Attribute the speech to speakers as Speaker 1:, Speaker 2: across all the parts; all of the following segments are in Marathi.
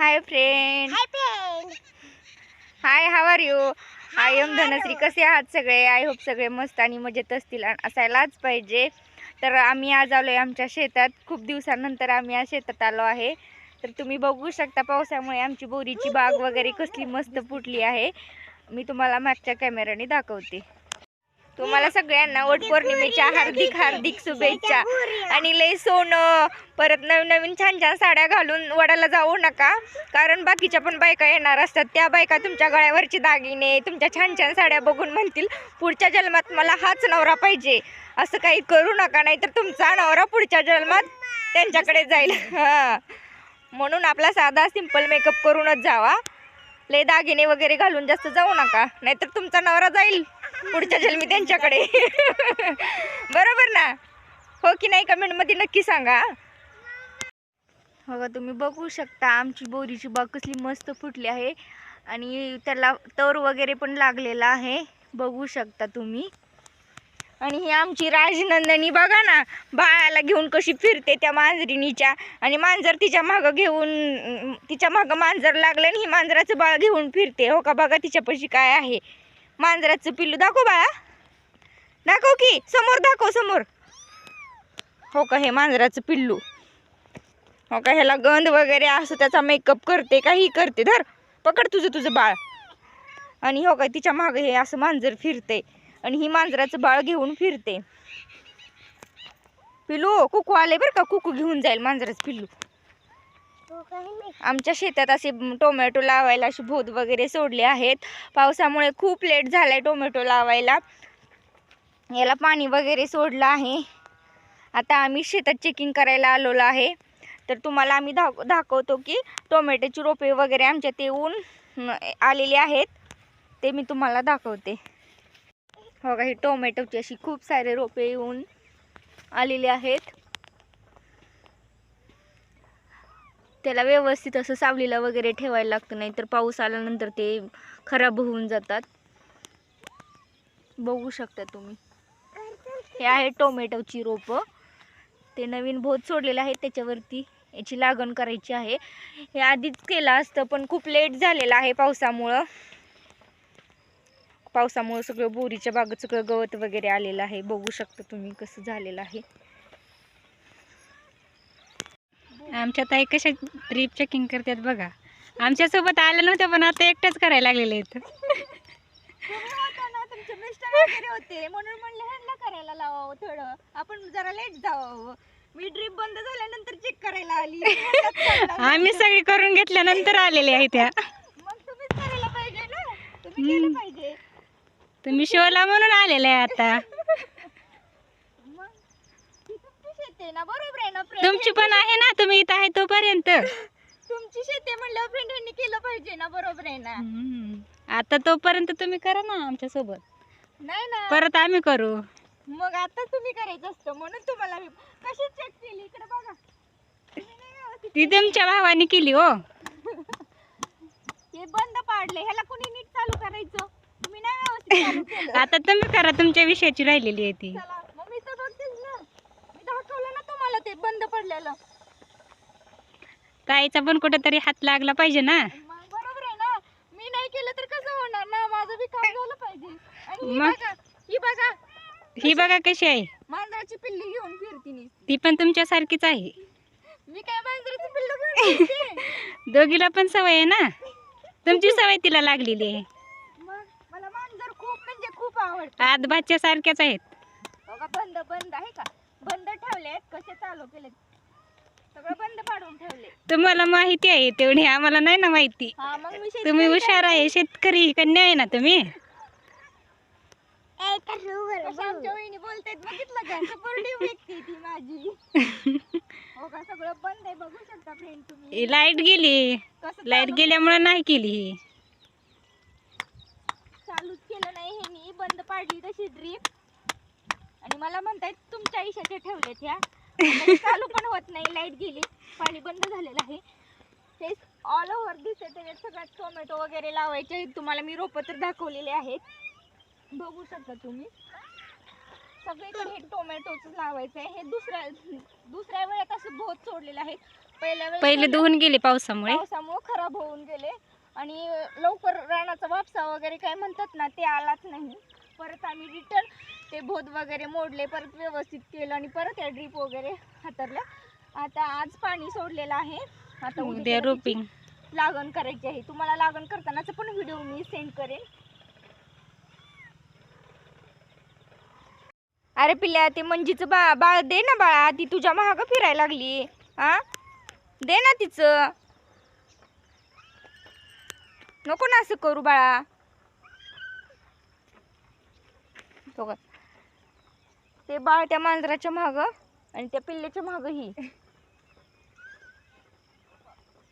Speaker 1: Hi friend
Speaker 2: hi friend
Speaker 1: hi how are you I am Dhanashree कसे आहात सगळे? आय होप सगळे मस्त आणि मजेत असतील असायलाच पाहिजे. तर आम्ही आज आलो आहे आमच्या शेतात. खूप दिवसानंतर आम्ही आज शेतात आलो आहे. तर तुम्ही बघू शकता पावसामुळे आमची बोरीची बाग वगैरे कसली मस्त फुटली आहे. मी तुम्हाला मागच्या कॅमेऱ्याने दाखवते. तुम्हाला सगळ्यांना वट पौर्णिमेच्या हार्दिक हार्दिक शुभेच्छा. आणि लय सोनं. परत नवीन नवीन छान छान साड्या घालून वडाला जाऊ नका. कारण बाकीच्या पण बायका येणार असतात. त्या बायका तुमच्या गळ्यावरचे दागिने तुमच्या छान छान साड्या बघून म्हणतील पुढच्या जन्मात मला हाच नवरा पाहिजे. असं काही करू नका नाही तर तुमचा नवरा पुढच्या जन्मात त्यांच्याकडे जाईल. हां. म्हणून आपला साधा सिंपल मेकअप करूनच जावा. लय दागिने वगैरे घालून जास्त जाऊ नका. नाहीतर तुमचा नवरा जाईल. पुढच्या जन्मी त्यांच्याकडे. बरोबर ना? हो की नाही? कमेंटमध्ये नक्की सांगा. हो का तुम्ही बघू शकता आमची बोरीची बाग कसली मस्त फुटली आहे. आणि त्याला तर वगैरे पण लागलेला आहे. बघू शकता तुम्ही. आणि ही आमची राजनंदनी बघा ना बाळाला घेऊन कशी फिरते त्या मांजरीनीच्या. आणि मांजर तिच्या मागं घेऊन तिच्या मागं मांजर लागलं आणि ही मांजराचं बाळ घेऊन फिरते. हो का? बघा तिच्यापाशी काय आहे. मांजराचं पिल्लू. दाखव बाळा. दाखव की. समोर दाखव समोर. हो का हे मांजराचं पिल्लू. हो का ह्याला गंध वगैरे असं त्याचा मेकअप करते काही करते. धर. पकड तुझं तुझं बाळ. आणि हो का तिच्यामागे हे असं मांजर फिरते. आणि ही मांजराचं बाळ घेऊन फिरते. पिल्लू कुकू आले बरं का? कुकू घेऊन जाईल मांजराचं पिल्लू. हो, आमच्या शेतात असे टोमॅटो लावायला असे भूत वगैरे सोडले आहेत. पावसामुळे खूप लेट झालाय टोमॅटो लावायला. याला पाणी वगैरे सोडलं आहे. आता आम्ही शेतात चेकिंग करायला आलेलो आहे. तर तुम्हाला आम्ही दाख दाखवतो की टोमॅटोची रोपे वगैरे आमच्या ते ऊन आलेले आहेत. ते मी तुम्हाला दाखवते. हो का ही टोमॅटोची अशी खूप सारे रोपे येऊन आलेले आहेत. त्याला व्यवस्थित असं सावलीला वगैरे ठेवायला लागतं नाही तर पाऊस आल्यानंतर ते खराब होऊन जातात. बघू शकता तुम्ही. हे आहे टोमॅटोची रोपं. ते नवीन भोत सोडलेलं आहे त्याच्यावरती. याची लागण करायची आहे. हे आधीच केलं असतं पण खूप लेट झालेलं आहे पावसामुळं. पावसामुळं सगळं बोरीच्या बागेत सगळं गवत वगैरे आलेलं आहे. बघू शकता तुम्ही कसं झालेलं आहे.
Speaker 3: आमच्या ताई कशा ट्रिप चेकिंग करतात बघा. आमच्यासोबत आल्या नव्हत्या पण आता एकट्याच करायला लागलेले आहेत.
Speaker 1: तुमचे मिस्टर वगैरे होते. म्हणून म्हणले ह्यांना करायला लावावं थोडं. आपण जरा लेट जावं. मी ड्रीप बंद झाल्यानंतर चेक करायला आली.
Speaker 3: आम्ही सगळी करून घेतल्यानंतर आलेले आहे त्या.
Speaker 1: मग तुम्हीच करायला पाहिजे ना? तुम्ही केलं पाहिजे.
Speaker 3: तुम्ही शोला म्हणून आलेले आहे आता
Speaker 1: मग ती आहे ना बरोबर आहे ना फ्रेंड
Speaker 3: तुमची पण आहे ना तुम्ही इथं आहे तोपर्यंत.
Speaker 1: तुमची शेती म्हणल्यावर फ्रेंडांनी केलं पाहिजे ना बरोबर आहे ना.
Speaker 3: हम्म. आता तोपर्यंत तुम्ही करा ना आमच्यासोबत
Speaker 1: नाही ना.
Speaker 3: परत आम्ही करू.
Speaker 1: मग आता तुम्ही करायचं असतं म्हणून तुम्हाला मी कशी चेक केली? इकडे बघा. तुम्ही नाही व्यवस्थित
Speaker 3: ती तुमच्या भावाने केली हो.
Speaker 1: हे बंद पाडले ह्याला कोणी नीट चालू करायचं? तुम्ही नाही व्यवस्थित चालू केलं?
Speaker 3: आता तुम्ही करा तुमच्या विषयाची राहिलेली आहे ती.
Speaker 1: चला मग मी तर बघतेच ना मी दाखवलं ना तुम्हाला ते बंद पडलेलं.
Speaker 3: ताईचा पण कुठेतरी हात लागला पाहिजे ना.
Speaker 1: मग बरोबर आहे ना. मी नाही केलं तर कसं होणार ना? माझं बी काम झालं पाहिजे. आणि ही
Speaker 3: मग?
Speaker 1: बघा ही बघा.
Speaker 3: ही बघा कशी आहे.
Speaker 1: मांजराची पिल्ली घेऊन फिरती
Speaker 3: ती पण तुमच्यासारखीच आहे.
Speaker 1: मी काय मांजराची पिल्लू घेऊन फिरते?
Speaker 3: दोघीला पण सवय आहे ना. तुमची सवय तिला लागलेली आहे.
Speaker 1: मग मला मांजर खूप म्हणजे खूप आवडतं.
Speaker 3: भाच्या सारख्याच आहेत.
Speaker 1: बघा बंद बंद आहे का? बंद ठेवलेत कसे चालू केलेत? सगळं बंद पाडून ठेवले
Speaker 3: तुम्हाला माहिती आहे तेवढी आम्हाला नाही ना माहिती.
Speaker 1: हा मग मी
Speaker 3: तुम्ही हुशार आहे शेतकरी कन्या आहे ना तुम्ही?
Speaker 1: कशा आमच्या वहिनी बोलतायत बघितलं का? सपोर्टिव्ह व्यक्ती आहे ती माझी. हो का? सगळं बंद आहे बघू शकता फ्रेंड तुम्ही.
Speaker 3: लाइट गेली.
Speaker 1: कसं
Speaker 3: लाइट
Speaker 1: चालू-
Speaker 3: गेल्यामुळे नाही केली. ही
Speaker 1: चालूच केलं नाही हे मी. बंद पाडली तशी ड्रीप आणि मला म्हणतायत तुमच्या इशाचे ठेवलेत ह्या तरी चालू पण होत नाही लाइट गेली पाणी बंद झालेलं आहे. ते ऑल ओव्हर दिसते त्याच्यात सगळ्यात टोमॅटो वगैरे लावायचे आहेत. तुम्हाला मी रोपं तर दाखवलेले आहेत. बघू शकता तुम्ही. सगळीकडे हे टोमॅटोच लावायचं आहे हे दुसऱ्या दुसऱ्या वेळेत असं बहुत सोडलेलं आहे. पहिल्या वेळेस
Speaker 3: पहिले. धुवून गेले पावसामुळे.
Speaker 1: पावसामुळे खराब होऊन गेले. आणि लवकर रानाचा वापसा वगैरे काय म्हणतात ना ते आलाच नाही. परत आम्ही रिटर्न ते भोत वगैरे मोडले परत व्यवस्थित केलं आणि परत या ड्रीप वगैरे हातरल्या आता आज पाणी सोडलेलं आहे. आता उद्या
Speaker 3: रोपिंग.
Speaker 1: लागण करायची आहे. तुम्हाला लागण करतानाचा पण व्हिडिओ मी सेंड करेन. अरे पिल्ल्या ते मंजीचं बा बाळ दे ना बाळा ती तुझ्या महाग फिरायला लागली. हा दे ना तिचं. नको ना असं करू बाळा? ते बाळ त्या मांजराच्या महाग आणि त्या पिल्ल्याच्या महाग ही.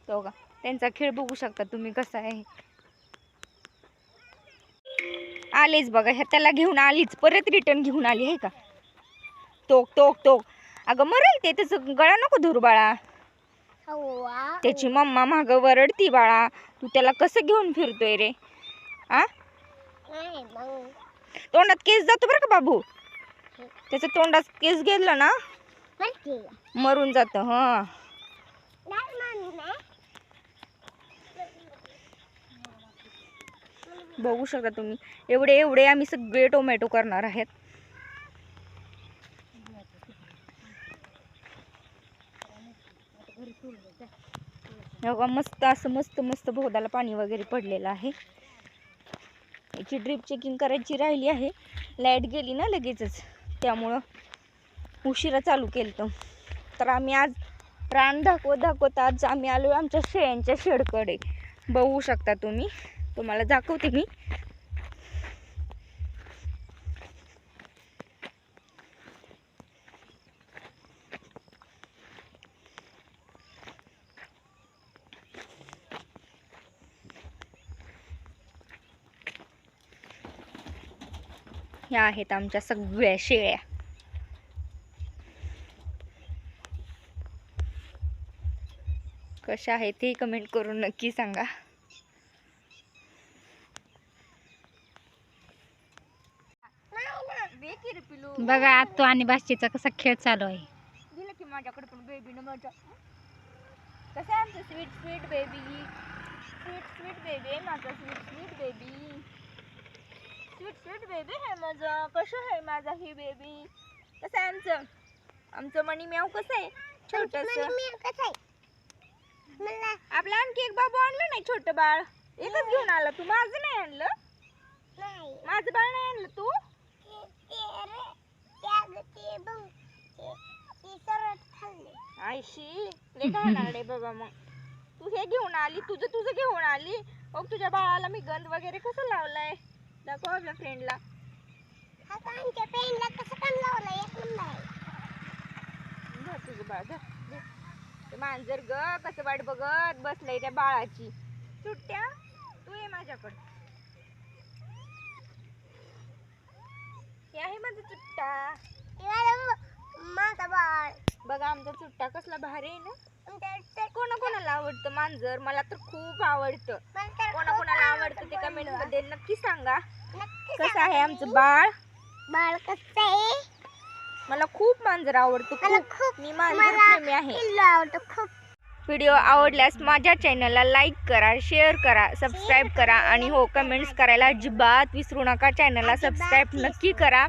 Speaker 1: तो का त्यांचा खेळ बघू शकता तुम्ही कसा आहे. आलेच बघा ह्या त्याला घेऊन आलीच परत रिटर्न घेऊन आली आहे का? तोक तोक तोक अगं मरेल ते त्याचं गळा नको धरू बाळा. त्याची मम्मा माग वरडती बाळा. तू त्याला कसं घेऊन फिरतोय रे? आ? तोंडात केस जातो बरं का बाबू? त्याच्या तोंडात केस गेलं ना? मरून जातं हा. बघू शकता तुम्ही. एवढे एवढे आम्ही सगळे टोमॅटो करणार आहेत. मस्त असं मस्त मस्त भोदाला पाणी वगैरे पडलेलं आहे. याची ड्रीप चेकिंग करायची राहिली आहे. लाइट गेली ना लगेचच. त्यामुळं उशिरा चालू केलं तर आम्ही आज रान दाखवत दाखवत आज आम्ही आलो आमच्या शेळ्यांच्या शेडकडे. बघू शकता तुम्ही. तुम्हाला दाखवते मी. ह्या आहेत आमच्या सगळ्या शेळ्या. कशा आहेत ते कमेंट करून नक्की सांगा.
Speaker 3: बघा आत्तू आणि बाशीचा कसा खेळ चालू आहे.
Speaker 1: दिलं की माझ्याकडे पण बेबीनं माझ्या. कसं आहे आमचं sweet sweet baby sweet sweet baby माझं sweet sweet baby sweet sweet baby आहे माझं. कसं आहे माझा ही बेबी कसं आहे आमचं? आमचं मणी म्याव कसं आहे? छोटस. आपलं आणखी एक बाबू आणलं नाही छोटं बाळ. एकच घेऊन आला तू. माझं नाही आणलं. माझं बाळ नाही आणलं तू? आयशी रे बाबा मग. तू हे घेऊन आली तुझं तुझं घेऊन आली. मग तुझ्या बाळाला मी गंध वगैरे कसं लावलाय? दाखव आपल्या फ्रेंडला तुझं बाळ धर, धर. ते मांजर ग कसं वाट बघत बसलंय त्या बाळाची. सुट्ट्या? तू ये माझ्याकडं. हे आहे माझा चुट्टा बघा आमचा चुट्टा कसला भारी आहे ना. कोणा कोणाला आवडतं मांजर? मला तर खूप आवडतं. कोणा कोणाला आवडतं ते कमेंटमध्ये नक्की सांगा. कसं आहे आमचं बाळ?
Speaker 2: बाळ कसं आहे?
Speaker 1: मला खूप मांजर आवडतं खूप. मी मांजर प्रेमी आहे.
Speaker 2: पिल्लू आवडतं खूप.
Speaker 1: व्हिडिओ आवडल्यास माझ्या चॅनलला लाईक करा शेअर करा सबस्क्राईब करा आणि हो कमेंट्स करायला अजिबात विसरू नका. चॅनलला सबस्क्राईब नक्की करा.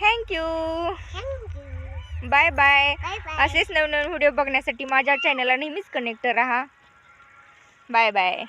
Speaker 1: थँक्यू बाय बाय असेच नवनवीन व्हिडिओ बघण्यासाठी माझ्या चॅनलला नेहमीच कनेक्ट राहा.
Speaker 2: Bye bye